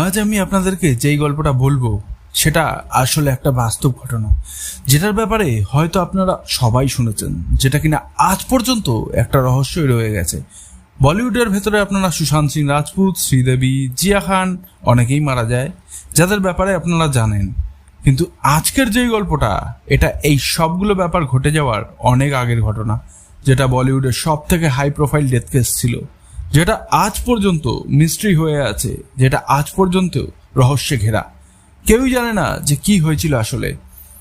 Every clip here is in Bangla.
আজ আমি আপনাদেরকে যেই গল্পটা বলব, সেটা আসলে একটা বাস্তব ঘটনা। যেটার ব্যাপারে হয়তো আপনারা সবাই শুনেছেন, যেটা কিনা আজ পর্যন্ত একটা রহস্যই রয়ে গেছে। বলিউডের ভেতরে আপনারা সুশান্ত সিং রাজপুত, শ্রীদেবী, জিয়া খান, অনেকেই মারা যায়, যাদের ব্যাপারে আপনারা জানেন। কিন্তু আজকের যেই গল্পটা, এটা এই সবগুলো ব্যাপার ঘটে যাওয়ার অনেক আগের ঘটনা, যেটা বলিউডের সব থেকে হাই প্রোফাইল ডেথ কেস ছিল। যেটা আজ পর্যন্ত মিস্ট্রি হয়ে আছে, যেটা আজ পর্যন্ত রহস্যে ঘেরা। কেউই জানে না যে কি হয়েছিল আসলে।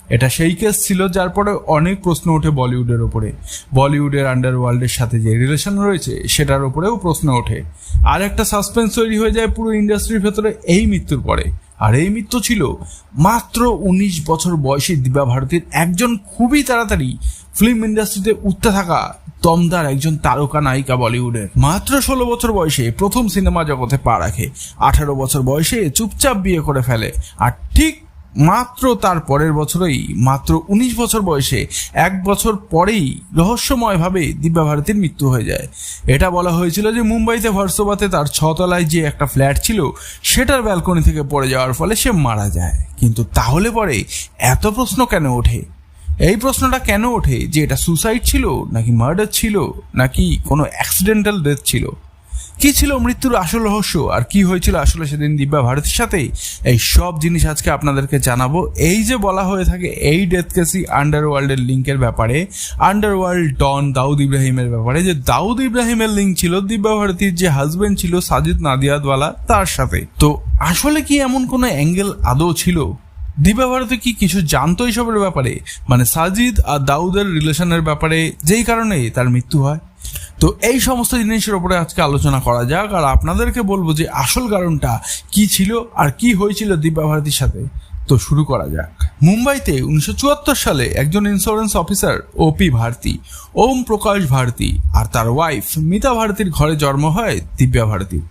এটা সেই কেস ছিল যার পরে অনেক প্রশ্ন ওঠে বলিউডের ওপরে। বলিউডের আন্ডারওয়ার্ল্ডের সাথে যে রিলেশন রয়েছে, সেটার ওপরেও প্রশ্ন ওঠে। আর একটা সাসপেন্স তৈরি হয়ে যায় পুরো ইন্ডাস্ট্রির ভেতরে, এই মৃত্যুর পরে। আর এই মৃত্যু ছিল মাত্র উনিশ বছর বয়সী দিবা ভারতীর একজন খুবই তাড়াতাড়ি ফিল্ম ইন্ডাস্ট্রিতে উঠতে থাকা দমদার একজন তারকা নায়িকা বলিউডের। মাত্র ষোলো বছর বয়সে প্রথম সিনেমা জগতে পা রাখে। আঠারো বছর বয়সে চুপচাপ বিয়ে করে ফেলে। আর ঠিক মাত্র তার পরের বছরেই, মাত্র উনিশ বছর বয়সে এক বছর পরেই রহস্যময়ভাবে দিব্যা ভারতীর মৃত্যু হয়ে যায়। এটা বলা হয়েছিল যে মুম্বাইতে ভার্সোবাতে তার ছতলায় যে একটা ফ্ল্যাট ছিল, সেটার ব্যালকনি থেকে পড়ে যাওয়ার ফলে সে মারা যায়। কিন্তু তাহলে পরে এত প্রশ্ন কেন ওঠে? এই প্রশ্নটা কেন ওঠে? যে এটা সুসাইড ছিল, নাকি মার্ডার ছিল, নাকি কোনো অ্যাক্সিডেন্টাল ডেথ ছিল? কি ছিল মৃত্যুর আসল রহস্য? আর কি হয়েছিল আসলে সেদিন দিব্যা ভারতীর সাথে? এই সব জিনিস আজকে আপনাদেরকে জানাব। এই যে বলা হয়ে থাকে, এই ডেথ কেসি আন্ডারওয়ার্ল্ডের লিঙ্কের ব্যাপারে আন্ডারওয়ার্ল্ড ডন দাউদ ইব্রাহিমের ব্যাপারে, যে দাউদ ইব্রাহিমের লিঙ্ক ছিল, দিব্যা ভারতীর যে হাজবেন্ড ছিল, সাজিদ নাদিয়াদওয়ালা, তার সাথে। তো আসলে কি এমন কোনো অ্যাঙ্গেল আদৌ ছিল? দিবা ভারতে কি কিছু জানতো এইসবের ব্যাপারে? মানে সাজিদ আর দাউদের রিলেশনের ব্যাপারে, যেই কারণে তার মৃত্যু হয়। তো এই সমস্ত জিনিসের উপরে আজকে আলোচনা করা যাক, আর আপনাদেরকে বলব যে আসল কারণটা কি ছিল আর কি হয়েছিল দিব্যা ভারতীর সাথে। তো শুরু করা যাক। মুম্বাইতে উনিশশো চুয়াত্তর সালে একজন insurance officer OP Bharti, Om Prakash Bharti আর তার ওয়াইফ মিতা ভারতীর ঘরে জন্ম হয় দিব্যা ভারতীর।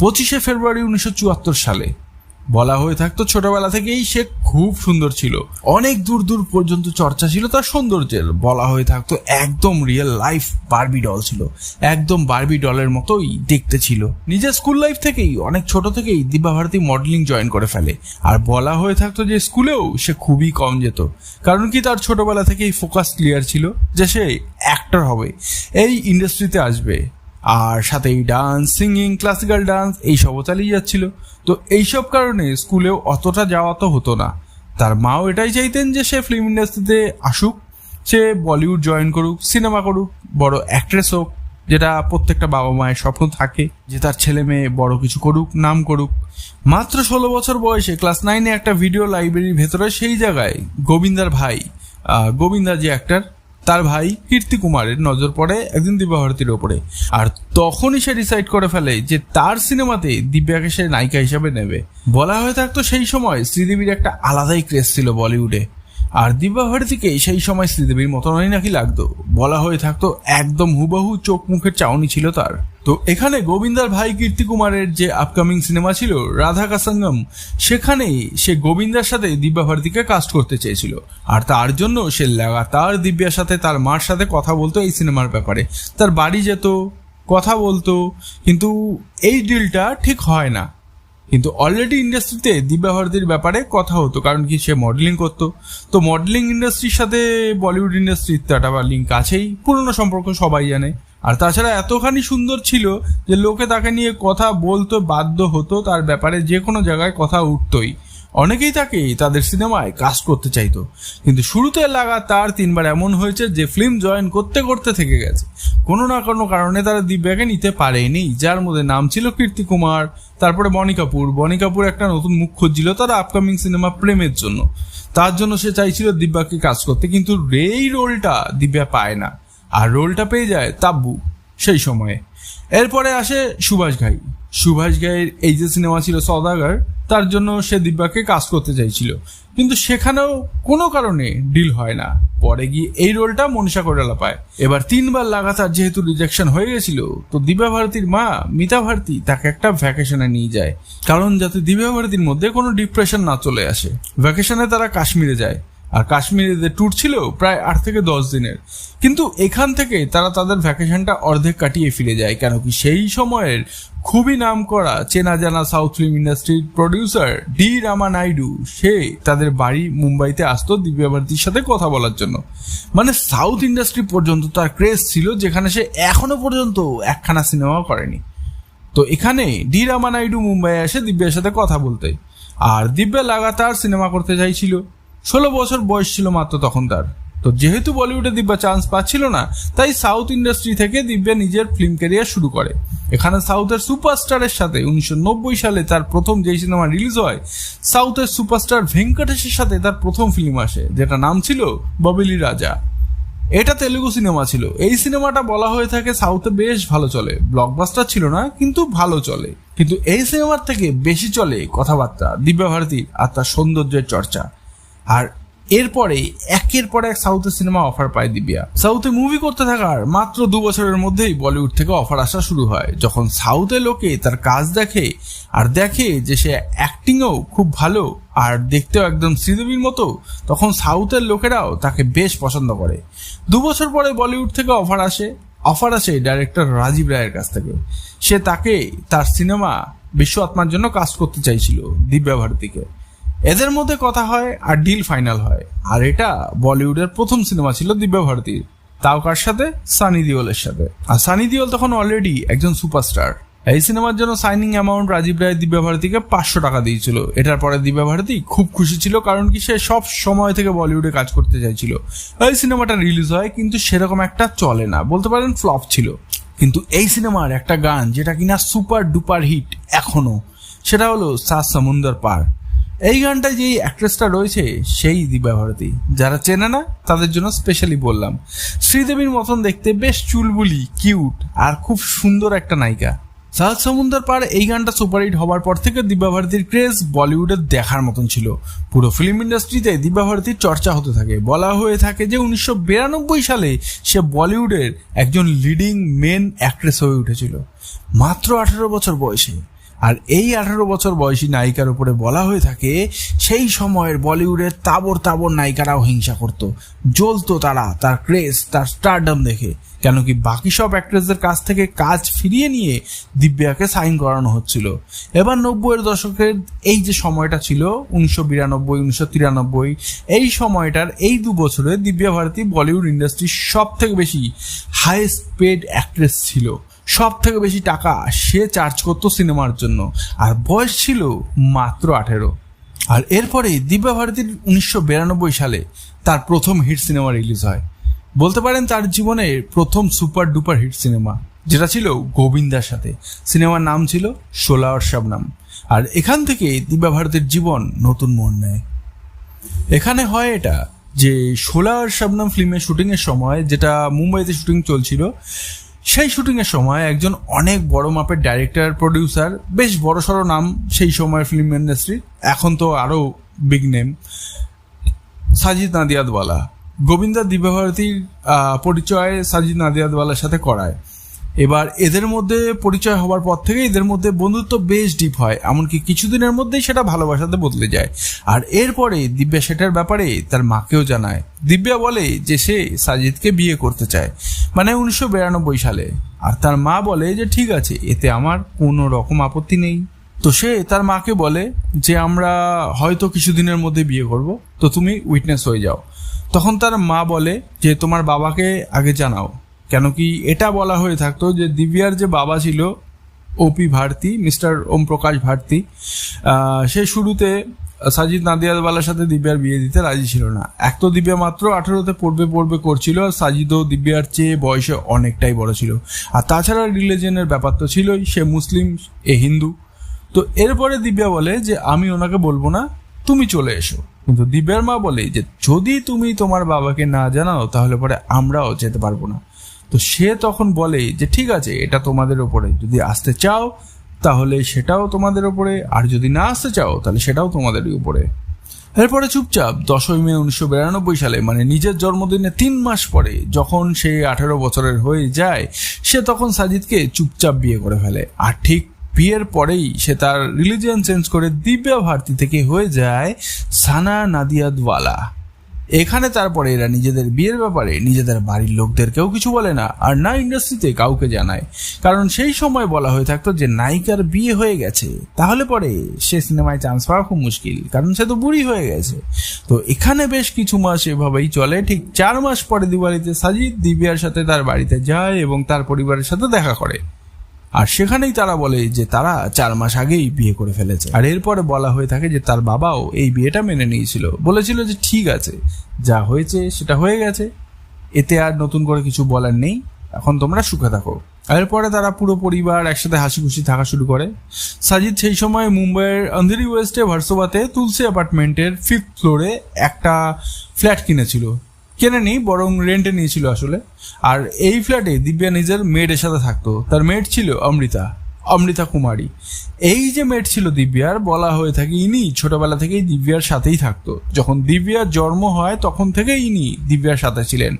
পঁচিশে ফেব্রুয়ারি উনিশশো চুয়াত্তর সালে। বলা হয়ে থাকতো ছোটবেলা থেকেই সে খুব সুন্দর ছিল। অনেক দূর দূর পর্যন্ত চর্চা ছিল তার সৌন্দর্যের। বলা হয়ে থাকতো একদম রিয়েল লাইফ বার্বি ডল ছিল। একদম বারবি ডলের মতোই দেখতে ছিল। নিজের স্কুল লাইফ থেকেই, অনেক ছোট থেকেই দিব্যা ভারতী মডেলিং জয়েন করে ফেলে। আর বলা হয়ে থাকতো যে স্কুলেও সে খুবই কম যেত। কারণ কি তার ছোটবেলা থেকেই ফোকাস ক্লিয়ার ছিল যে সে অ্যাক্টর হবে। এই ইন্ডাস্ট্রিতে আসবে। আর সাথে এই ডান্স সিঙ্গিং ক্লাসিক্যাল ডান্স এইসবও চালিয়ে যাচ্ছিল। তো এইসব কারণে স্কুলেও অতটা যাওয়া তো হতো না। তার মাও এটাই চাইতেন যে সে ফিল্ম ইন্ডাস্ট্রিতে আসুক, সে বলিউড জয়েন করুক সিনেমা করুক, বড় অ্যাক্ট্রেস হোক, যেটা প্রত্যেকটা বাবা মায়ের স্বপ্ন থাকে যে তার ছেলে মেয়ে বড় কিছু করুক, নাম করুক। মাত্র ষোলো বছর বয়সে ক্লাস নাইনে একটা ভিডিও লাইব্রেরির ভেতরে সেই জায়গায় গোবিন্দার ভাই গোবিন্দা যে অ্যাক্টর তার ভাই কীর্তি কুমারের নজর পড়ে একদিন দিব্যা ভারতীর ওপরে। আর তখনই সে ডিসাইড করে ফেলে যে তার সিনেমাতে দিব্যাকে সে নায়িকা হিসাবে নেবে। বলা হয়ে থাকতো সেই সময় শ্রীদেবীর একটা আলাদাই ক্রেজ ছিল বলিউডে। আর দিব্যা ভারতীকে সেই সময় শ্রীদেবীর মতনই নাকি লাগতো। বলা হয়ে থাকতো একদম হুবাহু চোখ মুখের চাউনি ছিল তার। তো এখানে গোবিন্দার ভাই কীর্তি কুমারের যে আপকামিং সিনেমা ছিল রাধা কাসাঙ্গম সেখানেই সে গোবিন্দার সাথে দিব্যা ভারতীকে কাস্ট করতে চেয়েছিল। আর তার জন্য সে লাগাতার দিব্যার সাথে তার মার সাথে কথা বলতো এই সিনেমার ব্যাপারে। তার বাড়ি যেত, কথা বলতো, কিন্তু এই ডিলটা ঠিক হয় না। কিন্তু অলরেডি ইন্ডাস্ট্রিতে দিব্যা ভারতীর ব্যাপারে কথা হতো, কারণ কি সে মডেলিং করতো। তো মডেলিং ইন্ডাস্ট্রির সাথে বলিউড ইন্ডাস্ট্রির তো একটা লিঙ্ক আছেই, পুরনো সম্পর্ক সবাই জানে। আর তাছাড়া এতখানি সুন্দর ছিল যে লোকে তাকে নিয়ে কথা বলতে বাধ্য হতো, তার ব্যাপারে যে কোনো জায়গায় কথা উঠতোই। অনেকেই তাকে তাদের সিনেমায় কাজ করতে চাইতো। কিন্তু শুরুতে লাগাতার তিনবার এমন হয়েছে যে ফিল্ম জয়েন করতে করতে থেকে গেছে। কোনো না কোনো কারণে তারা দিব্যাকে নিতে পারেনি, যার মধ্যে নাম ছিল কীর্তি কুমার, তারপরে বনি কাপুর। বনি কাপুর একটা নতুন মুখ খুঁজছিল তার আপকামিং সিনেমা প্রেমের জন্য। তার জন্য সে চাইছিল দিব্যাকে কাজ করতে, কিন্তু এই রোলটা দিব্যা পায় না। আর রোলটা পেয়ে যায় তাব্বু সেই সময়ে। এরপরে আসে সুভাষ ঘাই। সুভাষ ঘাইয়ের এই যে সিনেমা ছিল সদাগর তার জন্য সে দিব্যাকে কাজ করতে চাইছিল। কিন্তু সেখানেও কোনো কারণে ডিল হয় না। পরে গিয়ে এই রোলটা মনীষা কোটালা পায়। এবার তিনবার লাগাতার যেহেতু রিজেকশন হয়ে গেছিল, তো দিব্যা ভারতীর মা মিতা ভারতী তাকে একটা ভ্যাকেশনে নিয়ে যায়। কারণ যাতে দিব্যা ভারতীর মধ্যে কোনো ডিপ্রেশন না চলে আসে। ভ্যাকেশনে তারা কাশ্মীরে যায়। আর কাশ্মীরে যে ট্যুর ছিল প্রায় আট থেকে দশ দিনের। কিন্তু এখান থেকে তারা তাদের ভ্যাকেশনটা অর্ধেক কাটিয়ে ফিরে যায়, কেন কি সেই সময়ের খুবই নাম করা চেনা জানা সাউথ ফিল্ম ইন্ডাস্ট্রির প্রডিউসার ডি রামা নাইডু সে তাদের বাড়ি মুম্বাইতে আসতো দিব্যা ভারতীর সাথে কথা বলার জন্য। মানে সাউথ ইন্ডাস্ট্রি পর্যন্ত তার ক্রেজ ছিল, যেখানে সে এখনও পর্যন্ত একখানা সিনেমাও করেনি। তো এখানে ডি রামা নাইডু মুম্বাই আসে দিব্যার সাথে কথা বলতে। আর দিব্যা লাগাতার সিনেমা করতে চাইছিল। ষোলো বছর বয়স ছিল মাত্র তখন তার তো যেহেতু বলিউডে দিব্যা চান্স পাচ্ছিল না, তাই সাউথ ইন্ডাস্ট্রি থেকে দিব্যা নিজের ফিল্ম ক্যারিয়ার শুরু করে। এখানে সাউথের সুপারস্টারের সাথে উনিশশো নব্বই সালে তার প্রথম যেই সিনেমা রিলিজ হয়, সাউথের সুপারস্টার ভেঙ্কটেশের সাথে তার প্রথম ফিল্ম আসে যেটা নাম ছিল ববেলি রাজা। এটা তেলুগু সিনেমা ছিল। এই সিনেমাটা বলা হয়ে থাকে সাউথে বেশ ভালো চলে। ব্লকবাস্টার ছিল না, কিন্তু ভালো চলে। কিন্তু এই সিনেমার থেকে বেশি চলে কথাবার্তা, দিব্যা ভারতীর আর তার সৌন্দর্যের চর্চা। আর এরপরে একের পর এক সাউথের সিনেমা অফার পায় দিব্যা। সাউথে মুভি করতে থাকার মাত্র দু বছরের মধ্যেই বলিউড থেকে অফার আসা শুরু হয়। যখন সাউথে লোকে তার কাজ দেখে আর দেখে যে সে অ্যাক্টিংও খুব ভালো আর দেখতেও একদম শ্রীদেবীর মতো, তখন সাউথের লোকেরাও তাকে বেশ পছন্দ করে। দু বছর পরে বলিউড থেকে অফার আসে। অফার আসে ডাইরেক্টর রাজীব রায়ের কাছ থেকে। সে তাকে তার সিনেমা বিশ্ব আত্মার জন্য কাজ করতে চাইছিল দিব্যা ভারতীকে। এদের মধ্যে কথা হয় আর ডিল ফাইনাল হয়। আর এটা বলিউডের প্রথম সিনেমা ছিল দিব্যা ভারতীর তাও কার সাথে? সানি দিওলের সাথে। আর সানি দিওল তখন অলরেডি একজন সুপারস্টার এই সিনেমার জন্য সাইনিং অ্যামাউন্ট রাজীব রায় দিব্যা ভারতীকে পাঁচশো টাকা দিয়েছিল। এটার পরে দিব্যা ভারতী খুব খুশি ছিল কারণ কি সে সব সময় থেকে বলিউডে কাজ করতে চাইছিল। এই সিনেমাটা রিলিজ হয় কিন্তু সেরকম একটা চলে না। বলতে পারেন ফ্লপ ছিল। কিন্তু এই সিনেমার একটা গান যেটা কিনা সুপার ডুপার হিট এখনও, সেটা হলো সাত সমুন্দর পার। এই গানটায় যেই অ্যাক্ট্রেসটা রয়েছে, সেই দিব্যা ভারতী। যারা চেনে না, তাদের জন্য স্পেশালি বললাম। শ্রীদেবীর মতন দেখতে বেশ চুলবুলি কিউট আর খুব সুন্দর একটা নায়িকা। সাত সমুন্দর পার এই গানটা সুপারহিট হবার পর থেকে দিব্যা ভারতীর ক্রেজ বলিউডে দেখার মতন ছিল। পুরো ফিল্ম ইন্ডাস্ট্রিতে দিব্যা ভারতীর চর্চা হতে থাকে। বলা হয়ে থাকে যে উনিশশো বিরানব্বই সালে সে বলিউডের একজন লিডিং মেন অ্যাক্ট্রেস হয়ে উঠেছিল। মাত্র আঠারো বছর বয়সে। আর এই আঠারো বছর বয়সী নায়িকার উপরে বলা হয়ে থাকে, সেই সময়ের বলিউডের তাবর তাবর নায়িকারাও হিংসা করত। জ্বলতো তারা, তার ক্রেজ তার স্টারডম দেখে। কেন কি বাকি সব অ্যাক্ট্রেসদের কাছ থেকে কাজ ফিরিয়ে নিয়ে দিব্যাকে সাইন করানো হচ্ছিল। এবার নব্বইয়ের দশকের এই যে সময়টা ছিল, উনিশশো বিরানব্বই, উনিশশো তিরানব্বই, এই সময়টার এই দু বছরে দিব্যা ভারতী বলিউড ইন্ডাস্ট্রির সব থেকে বেশি হাইয়েস্ট পেড অ্যাক্ট্রেস ছিল। সব থেকে বেশি টাকা সে চার্জ করতো সিনেমার জন্য। আর বয়স ছিল মাত্র আঠেরো। আর এরপরে দিব্যা ভারতীর উনিশশো বিরানব্বই সালে তার প্রথম হিট সিনেমা রিলিজ হয়। বলতে পারেন তার জীবনের প্রথম সুপার ডুপার হিট সিনেমা যেটা ছিল গোবিন্দার সাথে। সিনেমার নাম ছিল সোলাওয়ার শাবনাম। আর এখান থেকে দিব্যা ভারতীর জীবন নতুন মোড় নেয়। এখানে হয় এটা যে সোলাওয়ার শাবনাম ফিল্মের শুটিংয়ের সময়, যেটা মুম্বাইতে শুটিং চলছিল সেই শুটিংয়ের সময় একজন অনেক বড় মাপের ডাইরেক্টর প্রডিউসার বেশ বড় সড়ো নাম সেই সময়ের ফিল্ম ইন্ডাস্ট্রি এখন তো আরও বিগ নেম সাজিদ নাদিয়াদওয়ালা। গোবিন্দা দিব্যভারতীর পরিচয় সাজিদ নাদিয়াদওয়ালার সাথে করায়। এবার এদের মধ্যে পরিচয় হওয়ার পর থেকে এদের মধ্যে বন্ধুত্ব বেশ ডিপ হয়, এমনকি কিছুদিনের মধ্যেই সেটা ভালোবাসাতে বদলে যায়। আর এরপরে দিব্যা সেটার ব্যাপারে তার মাকেও জানায়। দিব্যা বলে যে সে সাজিদকে বিয়ে করতে চায় মানে উনিশশো বিরানব্বই সালে। আর তার মা বলে যে, ঠিক আছে, এতে আমার কোনো রকম আপত্তি নেই। তো সে তার মাকে বলে যে, আমরা হয়তো কিছুদিনের মধ্যে বিয়ে করব, তো তুমি উইটনেস হয়ে যাও। তখন তার মা বলে যে, তোমার বাবাকে আগে জানাও। কেন কি এটা বলা হয়ে থাকতো যে দিব্যার যে বাবা ছিল ওপি ভারতী, মিস্টার ওম প্রকাশ ভারতী সে শুরুতে সাজিদ নাদিয়াদওয়ালার সাথে দিব্যার বিয়ে দিতে রাজি ছিল না। এক তো দিব্যা মাত্র আঠেরোতে পড়বে পড়বে করছিল আর সাজিদও দিব্যার চেয়ে বয়সে অনেকটাই বড় ছিল। আর তাছাড়া রিলিজনের ব্যাপার তো ছিলই, সে মুসলিম, এ হিন্দু। তো এরপরে দিব্যা বলে যে, আমি ওনাকে বলব না, তুমি চলে এসো। কিন্তু দিব্যার মা বলে যে, যদি তুমি তোমার বাবাকে না জানাও, তাহলে পরে আমরাও যেতে পারব না। তো সে তখন বলে যে, ঠিক আছে, এটা তোমাদের ওপরে যদি আসতে চাও, তাহলে সেটাও তোমাদের ওপরে আর যদি না আসতে চাও, তাহলে সেটাও তোমাদেরই উপরে। এরপরে চুপচাপ দশই মে উনিশশো বিরানব্বই সালে মানে নিজের জন্মদিনে তিন মাস পরে, যখন সে আঠেরো বছরের হয়ে যায়, সে তখন সাজিদকে চুপচাপ বিয়ে করে ফেলে। আর ঠিক বিয়ের পরেই সে তার রিলিজিয়ান চেঞ্জ করে দিব্যা ভারতী থেকে হয়ে যায় সানা নাদিয়াদওয়ালা। এখানে তারপরে এরা নিজেদের বিয়ের ব্যাপারে নিজেদের বাড়ির লোকদেরকেও কিছু বলে না, আর না ইন্ডাস্ট্রিতে কাউকে জানায়। কারণ সেই সময় বলা হয়ে থাকতো যে, নায়িকার বিয়ে হয়ে গেছে, তাহলে পরে সে সিনেমায় চান্স পাওয়া খুব মুশকিল, কারণ সে তো বুড়ি হয়ে গেছে। তো এখানে বেশ কিছু মাস এভাবেই চলে, ঠিক চার মাস পরে দিওয়ালিতে সাজিদ, দিবিয়ার সাথে তার বাড়িতে যায় এবং তার পরিবারের সাথে দেখা করে। আর সেখানেই তারা বলে যে তারা চার মাস আগেই বিয়ে করে ফেলেছে। আর এরপরে বলা হয়ে থাকে যে তার বাবাও এই বিয়েটা মেনে নিয়েছিল। বলেছিল যে ঠিক আছে, যা হয়েছে সেটা হয়ে গেছে। এতে আর নতুন করে কিছু বলার নেই। এখন তোমরা সুখে থাকো। এরপরে তারা পুরো পরিবার একসাথে হাসি খুশি থাকা শুরু করে। সাজিদ সেই সময় মুম্বাইয়ের অন্ধেরি ওয়েস্টে ভার্সোবাতে তুলসি অ্যাপার্টমেন্টের ফিফথ ফ্লোরে একটা ফ্ল্যাট কিনেছিল। কেনেনি বরং রেন্টে নিয়েছিল আসলে। আর এই ফ্ল্যাটে দিব্যা নিজের মেয়েটের সাথে থাকতো। তার মেয়েট ছিল অমৃতা অমৃতা কুমারী। এই যে মেট ছিল দিব্যার, বলা হয়ে থাকে ইনি ছোটবেলা থেকেই দিব্যার সাথেই থাকতো। যখন দিব্যার জন্ম হয়, তখন থেকেই ইনি দিব্যার সাথে ছিলেন।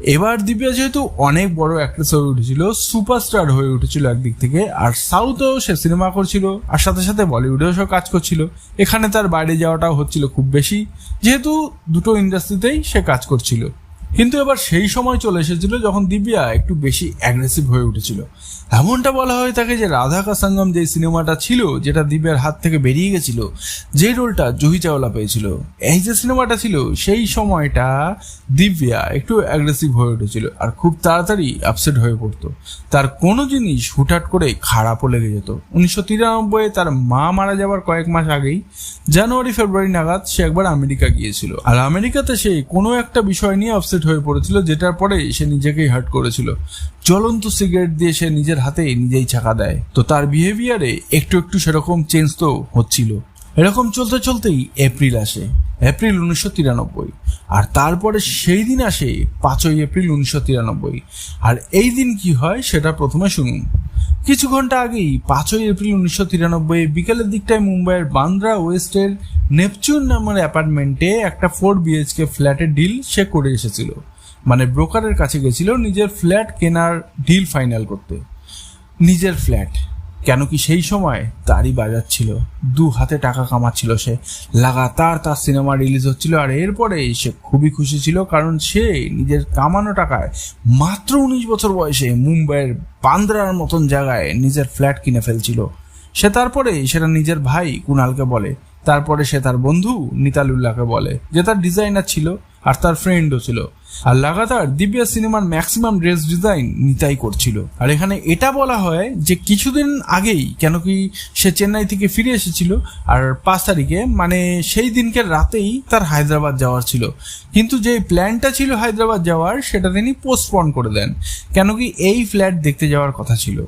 এবার দিব্যা যেহেতু অনেক বড় অ্যাক্ট্রেস হয়ে উঠেছিল সুপারস্টার হয়ে উঠেছিল একদিক থেকে, আর সাউথেও সে সিনেমা করছিল, আর সাথে সাথে বলিউডেও সব কাজ করছিল। এখানে তার বাইরে যাওয়াটাও হচ্ছিল খুব বেশি, যেহেতু দুটো ইন্ডাস্ট্রিতেই সে কাজ করছিল। কিন্তু এবার সেই সময় চলে এসেছিল যখন দিব্যা একটু বেশি অ্যাগ্রেসিভ হয়ে উঠেছিল। এমনটা বলা হয়ে থাকে যে রাধা কা সঙ্গম যে সিনেমাটা ছিল, যেটা দিব্যার হাত থেকে বেরিয়ে গেছিল, যে রোলটা জুহি চাওলা পেয়েছিল, এই যে সিনেমাটা ছিল, সেই সময়টা দিব্যা একটু অ্যাগ্রেসিভ হয়ে উঠেছিল আর খুব তাড়াতাড়ি আপসেট হয়ে পড়তো। তার কোনো জিনিস হুটহাট করে খারাপও লেগে যেত। উনিশশো তিরানব্বই তার মা মারা যাওয়ার কয়েক মাস আগেই, জানুয়ারি, ফেব্রুয়ারি নাগাদ সে একবার আমেরিকা গিয়েছিল। আর আমেরিকাতে সে কোনো একটা বিষয় নিয়ে আপসেট হয়ে পড়েছিল, যেটার পরে সে নিজেকেই হার্ট করেছিল। জ্বলন্ত সিগারেট দিয়ে সে নিজের হাতে নিজেই ছাকা দেয়। তো তার বিহেভিয়ারে একটু একটু সেরকম চেঞ্জ তো হচ্ছিল। এরকম চলতে চলতেই এপ্রিল আসে। এপ্রিল উনিশশো তিরানব্বই। আর তারপরে সেই দিন আসে পাঁচই এপ্রিল উনিশশো তিরানব্বই। আর এই দিন কি হয় সেটা প্রথমে শুনুন। কিছু ঘণ্টা আগেই পাঁচই এপ্রিল উনিশশো তিরানব্বই বিকেলের দিকটায় মুম্বাইয়ের বান্দ্রা ওয়েস্টের নেপচুন নামের অ্যাপার্টমেন্টে একটা ফোর বিএইচকে ফ্ল্যাটের ডিল সে করে এসেছিল। মানে ব্রোকারের কাছে গেছিল নিজের ফ্ল্যাট কেনার ডিল ফাইনাল করতে। নিজের ফ্ল্যাট কেন কি সেই সময় তারই বাজার ছিল। দু হাতে টাকা কামাচ্ছিল সে। লাগাতার তার সিনেমা রিলিজ হচ্ছিল আর এরপরে সে খুবই খুশি ছিল কারণ সে নিজের কামানো টাকায় মাত্র উনিশ বছর বয়সে মুম্বাইয়ের বান্দ্রার মতন জায়গায় নিজের ফ্ল্যাট কিনে ফেলছিল। সে তারপরে সেটা নিজের ভাই কুণালকে বলে। তারপরে সে তার বন্ধু নিতালুল্লাহকে বলে যে তার ডিজাইনার ছিল। আর তার ফ্রেন্ডও ছিল। আর লাগাতার দিব্যা সিনেমার ম্যাক্সিমাম ড্রেস ডিজাইন নিতাই করছিল। আর এখানে এটা বলা হয় যে কিছুদিন আগেই, কেন কি সে চেন্নাই থেকে ফিরে এসেছিল, আর পাঁচ তারিখে মানে সেই দিনকে রাতেই তার হায়দ্রাবাদ যাওয়ার ছিল। কিন্তু যে প্ল্যানটা ছিল হায়দ্রাবাদ যাওয়ার, সেটা তিনি পোস্টপন করে দেন। কেন কি এই ফ্ল্যাট দেখতে যাওয়ার কথা ছিল।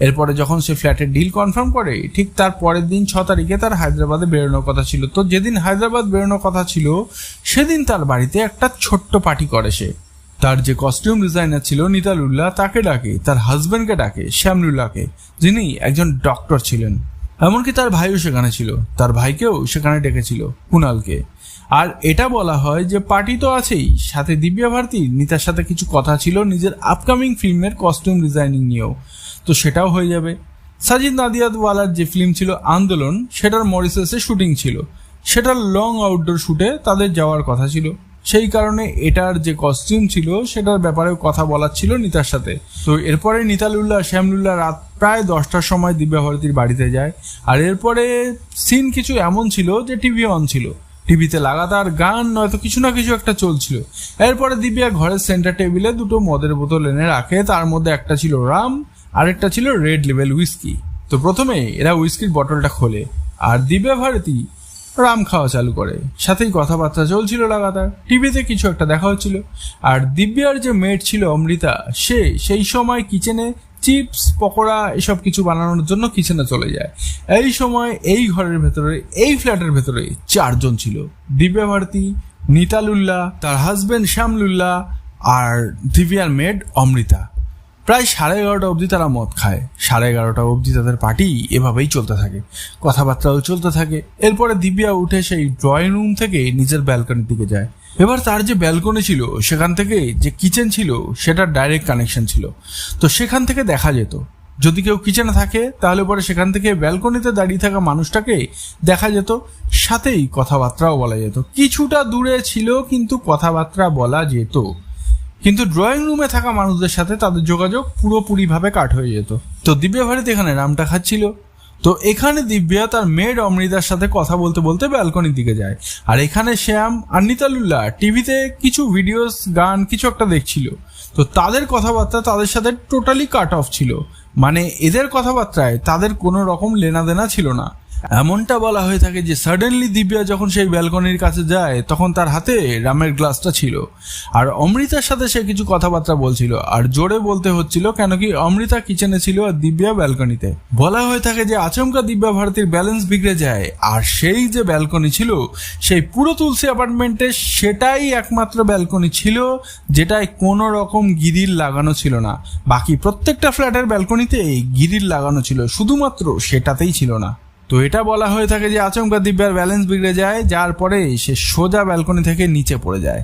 এরপরে যখন সে ফ্ল্যাটের ডিল কনফার্ম করে, ঠিক তার পরের দিন ছ তারিখে তার হায়দ্রাবাদে বেরোনোর কথা ছিল। তো যেদিন হায়দ্রাবাদ বেরোনোর কথা ছিল, সেদিন তার বাড়িতে একটা ছোট্ট পার্টি করে সে। তার যে কস্টিউম ডিজাইনার ছিল, নিতালুল্লাহ, তাকে ডাকে। তার হাজব্যান্ডকে ডাকে, শ্যামলুল্লাহকে, যিনি একজন ডক্টর ছিলেন। এমনকি তার ভাইও সেখানে ছিল। তার ভাইকেও সেখানে ডেকেছিল, কুণালকে। আর এটা বলা হয় যে পার্টি তো আছেই। সাথে দিব্যা ভারতী, নিতার সাথে কিছু কথা ছিল নিজের আপকামিং ফিল্মের কস্টিউম ডিজাইনিং নিয়েও। তো সেটাও হয়ে যাবে। সাজিদ নাদিয়াদওয়ালার যে ফিল্ম ছিল আন্দোলন, সেটার মরিসাসে শুটিং ছিল। সেটার লং আউটডোর শুটে তাদের যাওয়ার কথা ছিল। সেই কারণে এটার যে কস্টিউম ছিল, সেটার ব্যাপারেও কথা বলার ছিল নিতার সাথে। তো এরপরে নিতালুল্লাহ, শ্যামলুল্লাহ রাত প্রায় দশটার সময় দিব্যা ভারতীর বাড়িতে যায়। আর এরপরে সিন কিছু এমন ছিল যে টিভি অন ছিল। টিভিতে লাগাতার গান, নয়তো কিছু না কিছু একটা চলছিল। এরপরে দিব্যা ঘরের সেন্টার টেবিলে দুটো মদের বোতল এনে রাখে। তার মধ্যে একটা ছিল রাম আরেকটা ছিল রেড লেভেল উইস্কি তো প্রথমে এরা উইস্কির বটলটা খোলে, আর দিব্যা ভারতী রাম খাওয়া চালু করে। সাথেই কথাবার্তা চলছিল লাগাতার। টিভিতে কিছু একটা দেখা হচ্ছিল। আর দিব্যার যে মেট ছিল অমৃতা, সে সেই সময় কিচেনে চিপস, পকোড়া এসব কিছু বানানোর জন্য কিচেনে চলে যায়। এই সময় এই ঘরের ভেতরে, এই ফ্ল্যাটের ভেতরে চারজন ছিল। দিব্যা ভারতী, নিতালুল্লাহ, তার হাজবেন্ড শ্যামলুল্লাহ, আর দিব্যার মেড অমৃতা। প্রায় সাড়ে এগারোটা অবধি তারা মদ খায়। সাড়ে এগারোটা অবধি তাদের পার্টি এভাবেই চলতে থাকে। কথাবার্তাও চলতে থাকে। এরপরে দিব্যা উঠে সেই ড্রয়িং রুম থেকে নিজের ব্যালকনির দিকে যায়। এবার তার যে ব্যালকনি ছিল, সেখান থেকে যে কিচেন ছিল, সেটার ডাইরেক্ট কানেকশন ছিল। তো সেখান থেকে দেখা যেত। যদি কেউ কিচেনে থাকে, তাহলে পরে সেখান থেকে ব্যালকনিতে দাঁড়িয়ে থাকা মানুষটাকে দেখা যেত। সাথেই কথাবার্তাও বলা যেত। কিছুটা দূরে ছিল, কিন্তু কথাবার্তা বলা যেত। কিন্তু ড্রয়িং রুমে থাকা মানুষদের সাথে তাদের যোগাযোগ পুরোপুরিভাবে কাট হয়ে যেত। তো দিব্যা ভারতী এখানে নামটা খাচ্ছিল। তো এখানে দিব্যা তার মেয়ের অমৃতার সাথে কথা বলতে বলতে ব্যালকনির দিকে যায়। আর এখানে শ্যাম আর নিতালুল্লাহ টিভিতে কিছু ভিডিওস গান, কিছু একটা দেখছিল। তো তাদের কথাবার্তা তাদের সাথে টোটালি কাট অফ ছিল। মানে এদের কথাবার্তায় তাদের কোনো রকম লেনাদেনা ছিল না। এমনটা বলা হয়ে থাকে যে সাডেনলি দিব্যা যখন সেই ব্যালকনির কাছে যায়, তখন তার হাতে রামের গ্লাসটা ছিল। আর অমৃতার সাথে সে কিছু কথাবার্তা বলছিল। আর জোরে বলতে হচ্ছিল, কেন কি অমৃতা কিচেনে ছিল আর দিব্যা ব্যালকনিতে বলা হয়ে থাকে যে আচমকা দিব্যা ভারতীর ব্যালেন্স বিগড়ে যায়। আর সেই যে ব্যালকনি ছিল, সেই পুরো তুলসী অ্যাপার্টমেন্টে সেটাই একমাত্র ব্যালকনি ছিল, যেটায় কোনো রকম গিরিল লাগানো ছিল না। বাকি প্রত্যেকটা ফ্ল্যাটের ব্যালকনিতে গিরিল লাগানো ছিল। শুধুমাত্র সেটাতেই ছিল না। তো এটা বলা হয়ে থাকে যে আচমকা দিব্যার ব্যালেন্স বিগড়ে যায়, যার পরে সে সোজা ব্যালকনি থেকে নিচে পড়ে যায়।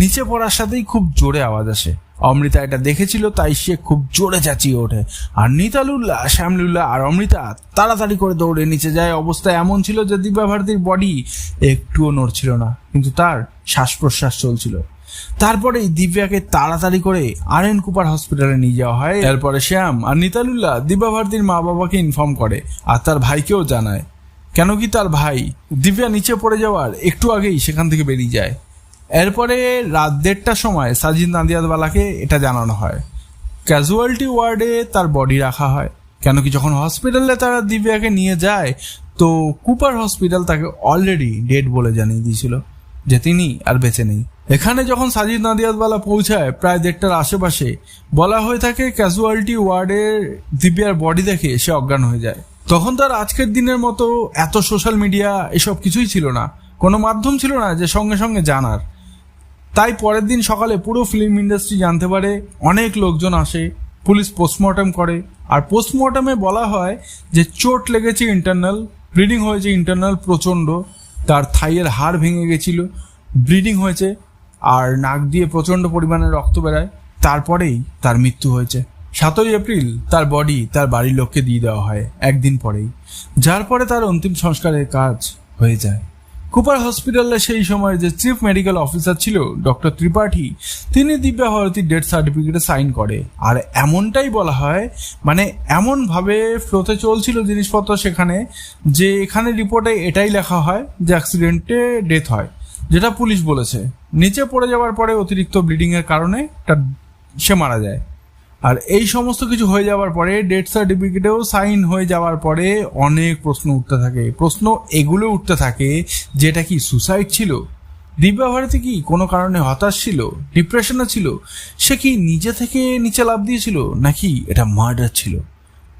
নিচে পড়ার সাথেই খুব জোরে আওয়াজ আসে। অমৃতা এটা দেখেছিল, তাই সে খুব জোরে চাচিয়ে ওঠে। আর নিতালুল্লাহ, শ্যামলুল্লাহ আর অমৃতা তাড়াতাড়ি করে দৌড়ে নিচে যায়। অবস্থা এমন ছিল যে দিব্যা ভারতীর বডি একটুও নড়ছিল না, কিন্তু তার শ্বাস প্রশ্বাস চলছিল। তারপরে দিব্যাকে তাড়াতাড়ি করে আর এন কুপার হসপিটালে নিয়ে যাওয়া হয়। এরপরে শ্যাম আর নিতালুল্লাহ দিব্যা ভারতীর মা বাবাকে ইনফর্ম করে আর তার ভাইকেও জানায়। কেন কি তার ভাই দিব্যা নিচে পড়ে যাওয়ার একটু আগেই সেখান থেকে বেরিয়ে যায়। এরপরে রাত দেড়টার সময় সাজিদ নাদিয়াদওয়ালাকে এটা জানানো হয়। ক্যাজুয়ালিটি ওয়ার্ডে তার বডি রাখা হয়। কেন কি যখন হসপিটালে তারা দিব্যাকে নিয়ে যায়, তো কুপার হসপিটাল তাকে অলরেডি ডেড বলে জানিয়ে দিয়েছিল যে তিনি আর বেঁচে নেই। এখানে যখন সাজিদ নাদিয়াদওয়ালা পৌঁছায় প্রায় দেড়টার আশেপাশে, বলা হয়ে থাকে ক্যাজুয়ালিটি ওয়ার্ডের দিব্যার বডি দেখে সে অজ্ঞান হয়ে যায়। তখন তার আজকের দিনের মতো এত সোশ্যাল মিডিয়া এসব কিছুই ছিল না। কোনো মাধ্যম ছিল না যে সঙ্গে সঙ্গে জানার। তাই পরের দিন সকালে পুরো ফিল্ম ইন্ডাস্ট্রি জানতে পারে, অনেক লোকজন আসে, পুলিশ পোস্টমর্টম করে। আর পোস্টমর্টমে বলা হয় যে চোট লেগেছে ইন্টারনাল ব্লিডিং হয়েছে ইন্টারনাল প্রচণ্ড, তার থাইয়ের হাড় ভেঙে গেছিল ব্লিডিং হয়েছে আর নাক দিয়ে প্রচণ্ড পরিমাণে রক্ত বেরায়। তারপরেই তার মৃত্যু হয়েছে। সাতই এপ্রিল তার বডি তার বাড়ির লোককে দিয়ে দেওয়া হয় একদিন পরেই। যার পরে তার অন্তিম সংস্কারের কাজ হয়ে যায়। কুপার হসপিটালে সেই সময় যে চিফ মেডিকেল অফিসার ছিল, ডক্টর ত্রিপাঠী, তিনি দিব্যা ভারতীর ডেথ সার্টিফিকেটে সাইন করে। আর এমনটাই বলা হয় মানে এমনভাবে ফ্লোতে চলছিল জিনিসপত্র সেখানে, যে এখানে রিপোর্টে এটাই লেখা হয় যে অ্যাক্সিডেন্টে ডেথ হয়। যেটা পুলিশ বলেছে, নিচে পড়ে যাওয়ার পরে অতিরিক্ত ব্লিডিংয়ের কারণে তার, সে মারা যায়। আর এই সমস্ত কিছু হয়ে যাওয়ার পরে ডেথ সার্টিফিকেটেও সাইন হয়ে যাওয়ার পরে অনেক প্রশ্ন উঠতে থাকে। প্রশ্ন এগুলো উঠতে থাকে, যেটা কি সুসাইড ছিল? দিব্যা ভারতী কি কোনো কারণে হতাশ ছিল? ডিপ্রেশনে ছিল? সে কি নিজে থেকে নিচে লাভ দিয়েছিল? নাকি এটা মার্ডার ছিল?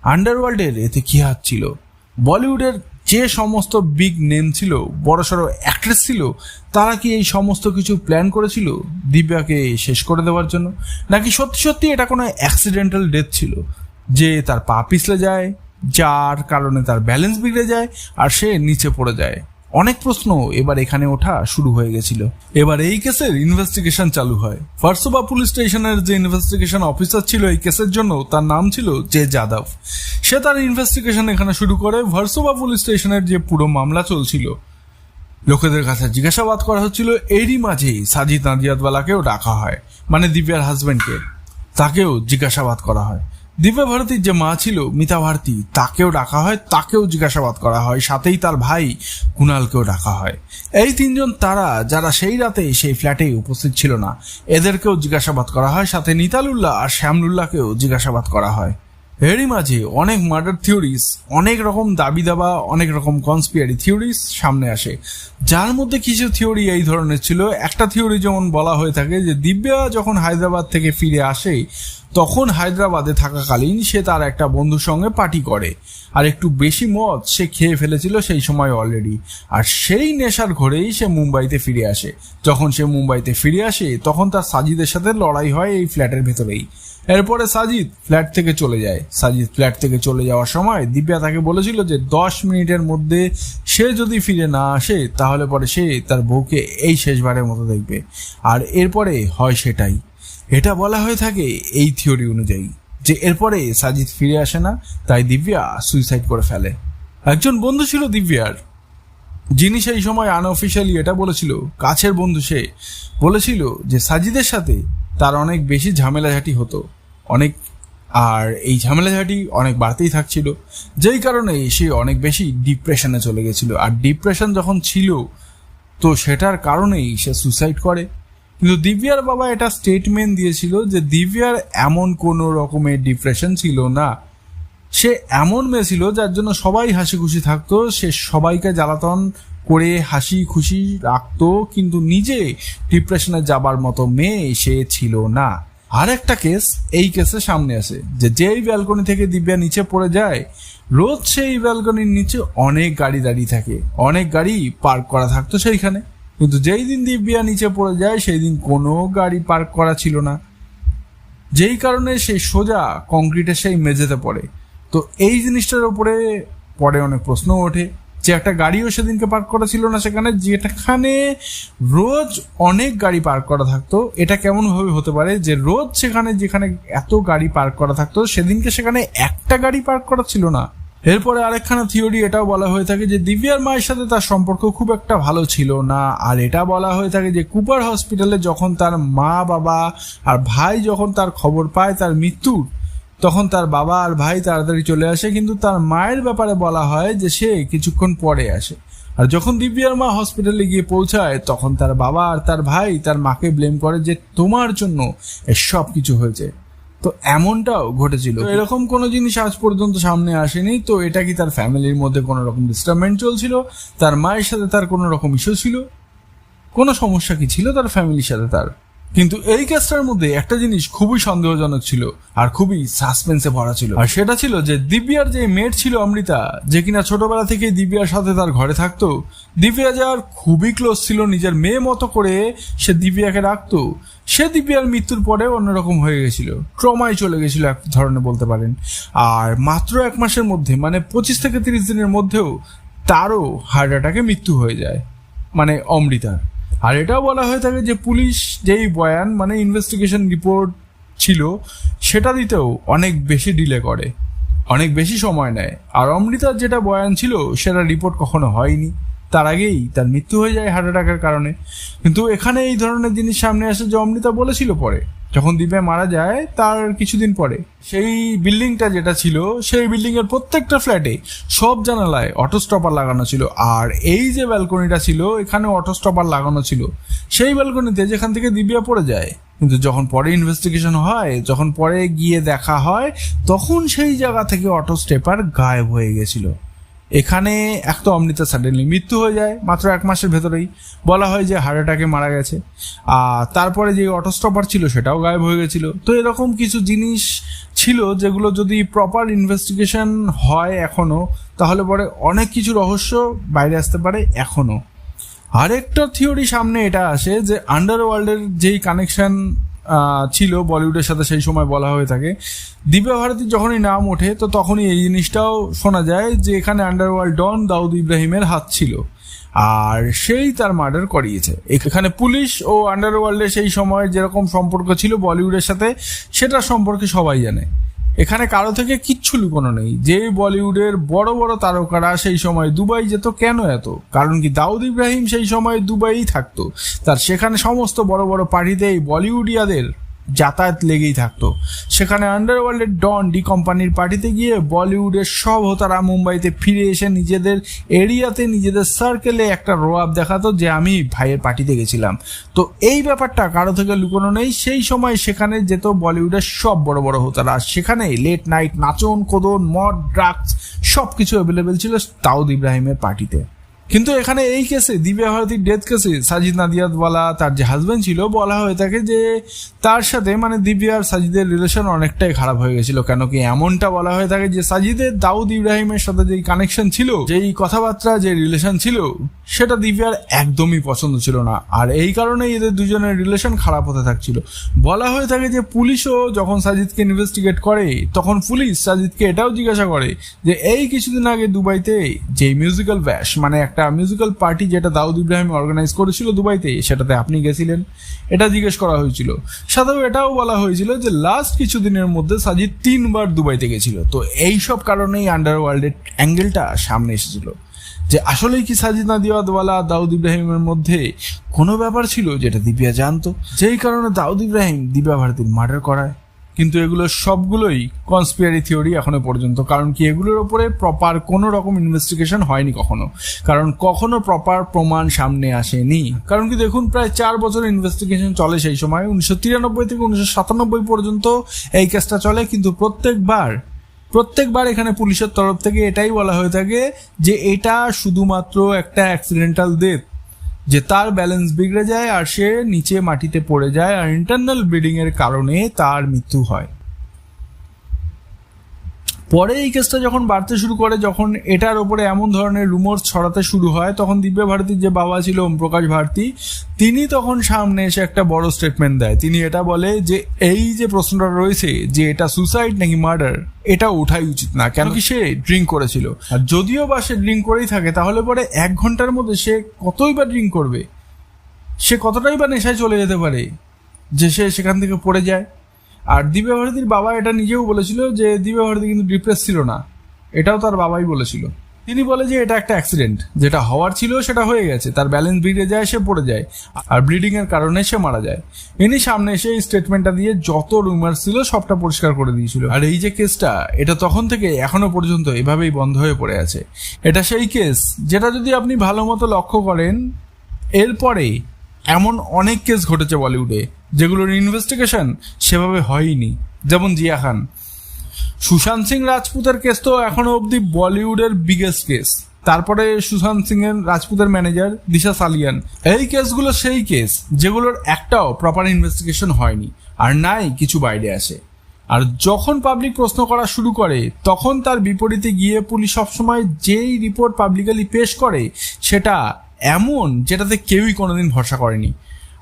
আন্ডারওয়ার্ল্ডের এতে কি হাত ছিল? বলিউডের যে সমস্ত বিগ নেম ছিল বড়সড় অ্যাক্ট্রেস ছিল, তারা কি এই সমস্ত কিছু প্ল্যান করেছিল দিব্যাকে শেষ করে দেওয়ার জন্য? নাকি সত্যি সত্যি এটা কোনো অ্যাক্সিডেন্টাল ডেথ ছিল? যে তার পা পিছলে যায়, যার কারণে তার ব্যালেন্স বিগড়ে যায়, আর সে নিচে পড়ে যায়। অনেক প্রশ্ন এবার এখানে ওঠা শুরু হয়ে গেছিল। এবার এই কেসের ইনভেস্টিগেশন চালু হয়। ফার্সোবা পুলিশ স্টেশনের যে ইনভেস্টিগেশন অফিসার ছিল এই কেসের জন্য তার নাম ছিল জে যাদব। সে তার ইনভেস্টিগেশন এখানে শুরু করে। ভার্সোবা পুলিশ স্টেশনের যে পুরো মামলা চলছিল, লোকেদের কাছে জিজ্ঞাসাবাদ করা হচ্ছিল, এরই মাঝেই সাজিদ নাদিয়াতওয়ালাকেও ডাকা হয় মানে দিব্যার হাজবেন্ডকে তাকেও জিজ্ঞাসাবাদ করা হয়। দিব্যা ভারতীর যে মা ছিল মিতা ভারতী তাকেও ডাকা হয়, তাকেও জিজ্ঞাসাবাদ করা হয়, সাথেই তার ভাই কুণালকেও ডাকা হয়। এই তিনজন তারা, যারা সেই রাতে সেই ফ্ল্যাটে উপস্থিত ছিল না, এদেরকেও জিজ্ঞাসাবাদ করা হয়, সাথে নিতালুল্লাহ আর শ্যামলুল্লাহকেও জিজ্ঞাসাবাদ করা হয়। এরই মাঝে অনেক মার্ডার থিওরিস অনেক রকম দাবি দাবা অনেক রকম কনস্পিয়ারি থিওরিস সামনে আসে। যার মধ্যে কিছু থিওরি এই ধরনের ছিল। একটা থিওরি যেমন বলা হয়ে থাকে যে, দিব্যা যখন হায়দ্রাবাদ থেকে ফিরে আসে তখন হায়দ্রাবাদে থাকাকালীন সে তার একটা বন্ধুর সঙ্গে পার্টি করে। আর একটু বেশি মদ সে খেয়ে ফেলেছিল সেই সময় অলরেডি আর সেই নেশার ঘরেই সে মুম্বাইতে ফিরে আসে। যখন সে মুম্বাইতে ফিরে আসে, তখন তার সাজিদের সাথে লড়াই হয় এই ফ্ল্যাটের ভেতরেই। এরপরে সাজিদ ফ্ল্যাট থেকে চলে যায়। সাজিদ ফ্ল্যাট থেকে চলে যাওয়ার সময় দিব্যা তাকে বলেছিল যে, দশ মিনিটের মধ্যে সে যদি ফিরে না আসে, তাহলে পরে সে তার বউকে এই শেষবারের মতো দেখবে। আর এরপরে হয় সেটাই। এটা বলা হয়ে থাকে এই থিওরি অনুযায়ী যে এরপরে সাজিদ ফিরে আসে না, তাই দিব্যা সুইসাইড করে ফেলে। একজন বন্ধু ছিল দিব্যার, যিনি সেই সময় আনঅফিসিয়ালি এটা বলেছিল, কাছের বন্ধু সে। বলেছিল যে সাজিদের সাথে তার অনেক বেশি ঝামেলাঝাটি হতো, অনেক আর এই ঝামেলাঝাটি অনেক বাড়তেই থাকছিল। যেই কারণে সে অনেক বেশি ডিপ্রেশনে চলে গেছিল। আর ডিপ্রেশন যখন ছিল, তো সেটার কারণেই সে সুসাইড করে। কিন্তু দিব্যার বাবা এটা স্টেটমেন্ট দিয়েছিল যে দিব্যার এমন কোনো রকমের ডিপ্রেশন ছিল না। সে এমন মেয়ে ছিল যার জন্য সবাই হাসি খুশি থাকতো, সে সবাইকে জ্বালাতন করে হাসি খুশি রাখতো, কিন্তু নিজে ডিপ্রেশনে যাবার মতো মেয়ে সে ছিল না। আর একটা কেস এই কেসে সামনে আসে, যে যেই ব্যালকনি থেকে দিব্যা নিচে পড়ে যায়, রোজ সেই ব্যালকনির নিচে অনেক গাড়ি দাঁড়িয়ে থাকে, অনেক গাড়ি পার্ক করা থাকতো সেইখানে। কিন্তু যেই দিন দিব্যা নিচে পড়ে যায়, সেই দিন কোনো গাড়ি পার্ক করা ছিল না। যেই কারণে সেই সোজা কংক্রিটের সেই মেঝেতে পড়ে। তো এই জিনিসটার উপরে পরে অনেক প্রশ্ন ওঠে যে একটা গাড়িও সেদিনকে পার্ক করা ছিল না সেখানে যেটাখানে রোজ অনেক গাড়ি পার্ক করা থাকতো। এটা কেমন ভাবে হতে পারে যে রোজ সেখানে যেখানে এত গাড়ি পার্ক করা থাকতো, সেদিনকে সেখানে একটা গাড়ি পার্ক করা ছিল না? এরপরে আরেকখানা থিওরি, এটাও বলা হয়ে থাকে যে দিব্যার মায়ের সাথে তার সম্পর্ক খুব একটা ভালো ছিল না। আর এটা বলা হয়ে থাকে যে কুপার হসপিটালে যখন তার মা, বাবা আর ভাই যখন তার খবর পায় তার মৃত্যুর, তখন তার বাবা আর ভাই তাড়াতাড়ি চলে আসে। কিন্তু তার মায়ের ব্যাপারে বলা হয় যে সে কিছুক্ষণ পরে আসে। আর যখন দিব্যার মা হসপিটালে গিয়ে পৌঁছায়, তখন তার বাবা আর তার ভাই তার মাকে ব্লেম করে যে তোমার জন্য সব কিছু হয়েছে। তো এমনটাও ঘটেছিল এরকম কোনো জিনিস আজ পর্যন্ত সামনে আসেনি তো এটা কি তার ফ্যামিলির মধ্যে কোনো রকম ডিস্টার্বমেন্ট চলছিল? তার মায়ের সাথে তার কোনো রকম ইস্যু ছিল? কোনো সমস্যা কি ছিল তার ফ্যামিলির সাথে তার? কিন্তু এই কেসটার মধ্যে একটা জিনিস খুবই সন্দেহজনক ছিল আর খুবই সাসপেন্সে ভরা ছিল। আর সেটা ছিল যে দিব্যার যে মেয়ের ছিল অমৃতা যে কিনা ছোটবেলা থেকে দিব্যার সাথে তার ঘরে থাকতো দিব্যা যার খুবই ক্লোজ ছিল নিজের মেয়ে মতো করে সে দিব্যাকে রাখতো সে দিব্যার মৃত্যুর পরে অন্যরকম হয়ে গেছিল। ট্রমায় চলে গেছিল এক ধরনের বলতে পারেন। আর মাত্র এক মাসের মধ্যে মানে পঁচিশ থেকে তিরিশ দিনের মধ্যেও তারও হার্ট অ্যাটাকে মৃত্যু হয়ে যায় মানে অমৃতার। আর এটাও বলা হয়ে থাকে যে পুলিশ যেই বয়ান মানে ইনভেস্টিগেশন রিপোর্ট ছিল, সেটা দিতেও অনেক বেশি ডিলে করে, অনেক বেশি সময় নেয়। আর অমৃতার যেটা বয়ান ছিল, সেটা রিপোর্ট কখনো হয়নি। তার আগেই তার মৃত্যু হয়ে যায় হার্ট অ্যাটাকের কারণে। কিন্তু এখানে এই ধরনের জিনিস সামনে আসে যে অমৃতা বলেছিল পরে। যখন দিব্যা মারা যায় তার কিছুদিন পরে। সেই বিল্ডিংটা যেটা ছিল, সেই বিল্ডিং এর প্রত্যেকটা ফ্ল্যাটে সব জানালায় অটো স্টপার লাগানো ছিল। আর এই যে ব্যালকনিটা ছিল, এখানে অটো স্টপার লাগানো ছিল। সেই ব্যালকনিতে যেখান থেকে দিব্যা পড়ে যায়, কিন্তু যখন পরে ইনভেস্টিগেশন হয়, যখন পরে গিয়ে দেখা হয়, তখন সেই জায়গা থেকে অটো স্টেপার গায়েব হয়ে গেছিল। এখানে এক তো অমৃতা সাডেনলি মৃত্যু হয়ে যায়, মাত্র এক মাসের ভেতরেই। বলা হয় যে হার্ট অ্যাটাকে মারা গেছে। আর তারপরে যে অটো স্টপার ছিল, সেটাও গায়েব হয়ে গেছিল। তো এরকম কিছু জিনিস ছিল যেগুলো যদি প্রপার ইনভেস্টিগেশন হয় এখনও তাহলে পরে অনেক কিছু রহস্য বাইরে আসতে পারে এখনও আরেকটা থিওরি সামনে এটা আসে যে আন্ডারওয়ার্ল্ডের যেই কানেকশন ছিল বলিউডের সাথে সেই সময় বলা হয়ে থাকে। দিব্যা ভারতীর যখনই নাম ওঠে, তো তখনই এই জিনিসটাও শোনা যায় যে এখানে আন্ডারওয়ার্ল্ড ডন দাউদ ইব্রাহিমের হাত ছিল। আর সেই তার মার্ডার করিয়েছে। এখানে পুলিশ ও আন্ডারওয়ার্ল্ডের সেই সময় যেরকম সম্পর্ক ছিল বলিউডের সাথে সেটা সম্পর্কে সবাই জানে। এখানে কারও থেকে কিচ্ছু লুকোনো নেই। যে বলিউডের বড় বড় তারকারা সেই সময় দুবাই যেত কেন এত? কারণ কি দাউদ ইব্রাহিম সেই সময় দুবাইই থাকতো। তার সেখানে সমস্ত বড় বড় পার্টিতে এই বলিউডিয়াদের যাতায়াত লেগেই থাকতো। সেখানে আন্ডারওয়ার্ল্ডের ডন ডি কোম্পানির পার্টিতে গিয়ে বলিউডের সব হোতারা মুম্বাইতে ফিরে এসে নিজেদের এরিয়াতে নিজেদের সার্কেলে একটা রোয়াব দেখাতো যে আমি ভাইয়ের পার্টিতে গেছিলাম। তো এই ব্যাপারটা কারও থেকে লুকোনো নেই। সেই সময় সেখানে যেত বলিউডের সব বড় বড় হোতারা। সেখানে লেট নাইট নাচন, কোদন, মদ ড্রাগস সব কিছু অ্যাভেলেবেল ছিল তাউদ ইব্রাহিমের পার্টিতে কিন্তু এখানে এই কেসে দিব্যা ভারতীর ডেথ কেসে সাজিদ নাদিয়াতওয়ালা, তার যে হাজব্যান্ড ছিল, বলা হয়ে থাকে যে তার সাথে মানে দিব্যা আর সাজিদের রিলেশন অনেকটাই খারাপ হয়ে গেছিল। কেন কি এমনটা বলা হয়ে থাকে যে সাজিদের দাউদ ইব্রাহিমের সাথে যেই কানেকশন ছিল, যেই কথাবার্তা, যে রিলেশন ছিল, সেটা দিব্যার একদমই পছন্দ ছিল না। আর এই কারণেই এদের দুজনের রিলেশন খারাপ হতে থাকছিল। বলা হয়ে থাকে যে পুলিশও যখন সাজিদকে ইনভেস্টিগেট করে, তখন পুলিশ সাজিদকে এটাও জিজ্ঞাসা করে যে, এই কিছুদিন আগে দুবাইতে যে মিউজিক্যাল ব্যাশ মানে একটা মিউজিক্যাল পার্টি যেটা দাউদ ইব্রাহিম অর্গানাইজ করেছিল দুবাইতে, সেটাতে আপনি গেছিলেন। এটা জিজ্ঞেস করা হয়েছিল। সাথেও এটাও বলা হয়েছিল যে লাস্ট কিছুদিনের মধ্যে সাজিদ তিনবার দুবাইতে গেছিল। তো এই সব কারণেই আন্ডারওয়ার্ল্ডের অ্যাঙ্গেলটা সামনে এসেছিল। যে আসলেই কি সাজিদ নাদিওয়াদওয়ালা দাউদ ইব্রাহিমের মধ্যে কোনো ব্যাপার ছিল যেটা দিব্যা জানতো? যেই কারণে দাউদ ইব্রাহিম দিব্যা ভারতীর মার্ডার করায়। কিন্তু এগুলো সবগুলোই কনস্পিয়ারি থিওরি এখনও পর্যন্ত। কারণ কি, এগুলোর ওপরে প্রপার কোনো রকম ইনভেস্টিগেশন হয়নি কখনো। কারণ কখনো প্রপার প্রমাণ সামনে আসেনি। কারণ কি, দেখুন, প্রায় চার বছর ইনভেস্টিগেশন চলে সেই সময়। উনিশশো তিরানব্বই থেকে উনিশশো সাতানব্বই পর্যন্ত এই কেসটা চলে। কিন্তু প্রত্যেকবার প্রত্যেকবার এখানে পুলিশের তরফ থেকে এটাই বলা হয়ে থাকে যে এটা শুধুমাত্র একটা অ্যাক্সিডেন্টাল ডেথ যে তার ব্যালেন্স বিগড়ে যায় আর সে নিচে মাটিতে পড়ে যায় আর ইন্টারনাল ব্লিডিং এর কারণে তার মৃত্যু হয়। পরে এই কেসটা যখন বাড়তে শুরু করে যখন এটার ওপরে এমন ধরনের রুমোর ছড়াতে শুরু হয় তখন দিব্যা ভারতীর যে বাবা ছিল ওম প্রকাশ ভারতী তিনি তখন সামনে এসে একটা বড় স্টেটমেন্ট দেয়। তিনি এটা বলে যে এই যে প্রশ্নটা রয়েছে যে এটা সুসাইড নাকি মার্ডার এটা ওঠাই উচিত না। কেন কি সে ড্রিঙ্ক করেছিল? আর যদিও বা সে ড্রিঙ্ক করেই থাকে তাহলে পরে এক ঘণ্টার মধ্যে সে কতই বা ড্রিঙ্ক করবে? সে কতটাই বা নেশায় চলে যেতে পারে যে সে সেখান থেকে পড়ে যায়? আর দিব্যা ভারতীর বাবা এটা নিজেও বলেছিল যে দিব্যা ভারতী কিন্তু ডিপ্রেস ছিল না। এটাও তার বাবাই বলেছিল। তিনি বলে যে এটা একটা অ্যাক্সিডেন্ট যেটা হওয়ার ছিল সেটা হয়ে গেছে, তার ব্যালেন্স বিগড়ে যায়, সে পড়ে যায়, আর ব্লিডিং এর কারণে সে মারা যায়। ইনি সামনে এসে এই স্টেটমেন্টটা দিয়ে যত রুমার ছিল সবটা পরিষ্কার করে দিয়েছিল। আর এই যে কেসটা এটা তখন থেকে এখনও পর্যন্ত এভাবেই বন্ধ হয়ে পড়ে আছে। এটা সেই কেস যেটা যদি আপনি ভালো মতো লক্ষ্য করেন, এরপরে এমন অনেক কেস ঘটেছে বলিউডে। যেগুলোর ইনভেস্টিগেশন সেভাবে হয়নি। যেমন জিয়া খান। সুশান্ত সিং রাজপুতের কেস তো এখনও অবধি বলিউডের বিগেস্ট কেস তারপরে সুশান্ত সিং এর রাজপুতের ম্যানেজার দিশা সালিয়ান। এই কেসগুলো সেই কেস যেগুলোর একটাও প্রপার ইনভেস্টিগেশন হয়নি। আর নাই, কিছু বাইরে আসে আর যখন পাবলিক প্রশ্ন করা শুরু করে, তখন তার বিপরীতে গিয়ে পুলিশ সবসময় যেই রিপোর্ট পাবলিকালি পেশ করে, সেটা এমন যেটাতে কেউই কোনোদিন ভরসা করেনি।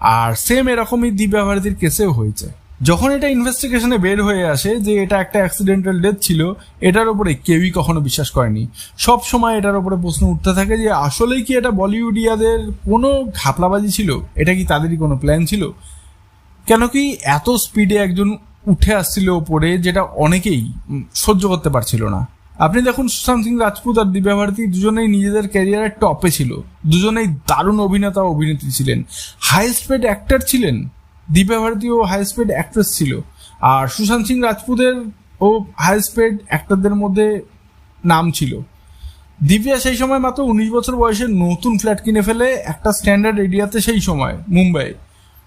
আর সেম এরকমই দিব্যা ভারতীর কেসেও হয়েছে। যখন এটা ইনভেস্টিগেশনে বের হয়ে আসে যে এটা একটা অ্যাক্সিডেন্টাল ডেথ ছিল, এটার উপরে কেউই কখনো বিশ্বাস করেনি। সব সময় এটার উপরে প্রশ্ন উঠতে থাকে যে আসলেই কি এটা বলিউডিয়াদের কোনো ঘাপলাবাজি ছিল? এটা কি তাদেরই কোনো প্ল্যান ছিল? কেন কি এত স্পিডে একজন উঠে আসছিল ওপরে যেটা অনেকেই সহ্য করতে পারছিল না। আপনি দেখুন সুশান্ত সিং রাজপুত আর দিব্যা ভারতী দুজনেই নিজেদের ক্যারিয়ারের টপে ছিল। দুজনেই দারুণ অভিনেতা, অভিনেত্রী ছিলেন। হাইস্ট পেড অ্যাক্টর ছিলেন। দিব্যা ও হাইস্ট পেড অ্যাক্ট্রেস ছিল। আর সুশান্ত সিং রাজপুতের ও হাইস্ট পেড অ্যাক্টরদের মধ্যে নাম ছিল। দিব্যা সেই সময় মাত্র উনিশ বছর বয়সে নতুন ফ্ল্যাট কিনে ফেলে একটা স্ট্যান্ডার্ড এরিয়াতে সেই সময় মুম্বাই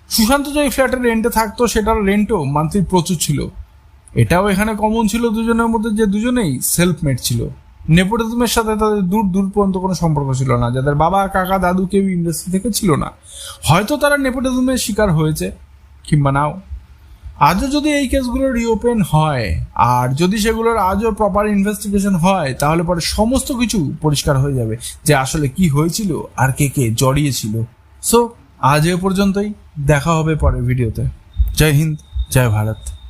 সুশান্ত যে ফ্ল্যাটের রেন্টে থাকতো, সেটার রেন্টও মান্থলি প্রচুর ছিল। এটাও এখানে কমন ছিল দুজনের মধ্যে, যে দুজনেই সেলফ মেড ছিল। নেপোটিজমের সাথে তাদের দূর দূর পর্যন্ত কোনো সম্পর্ক ছিল না। যাদের বাবা, কাকা, দাদু কেউ ইন্ডাস্ট্রি থেকে ছিল না। হয়তো তারা নেপোটিজমের শিকার হয়েছে, কিংবা নাও। আজও যদি এই কেসগুলো রিওপেন হয়, আর যদি সেগুলোর আজও প্রপার ইনভেস্টিগেশন হয়, তাহলে পরে সমস্ত কিছু পরিষ্কার হয়ে যাবে, যে আসলে কি হয়েছিল, আর কে কে জড়িয়েছিল। সো আজ এ পর্যন্তই। দেখা হবে পরের ভিডিওতে জয় হিন্দ, জয় ভারত।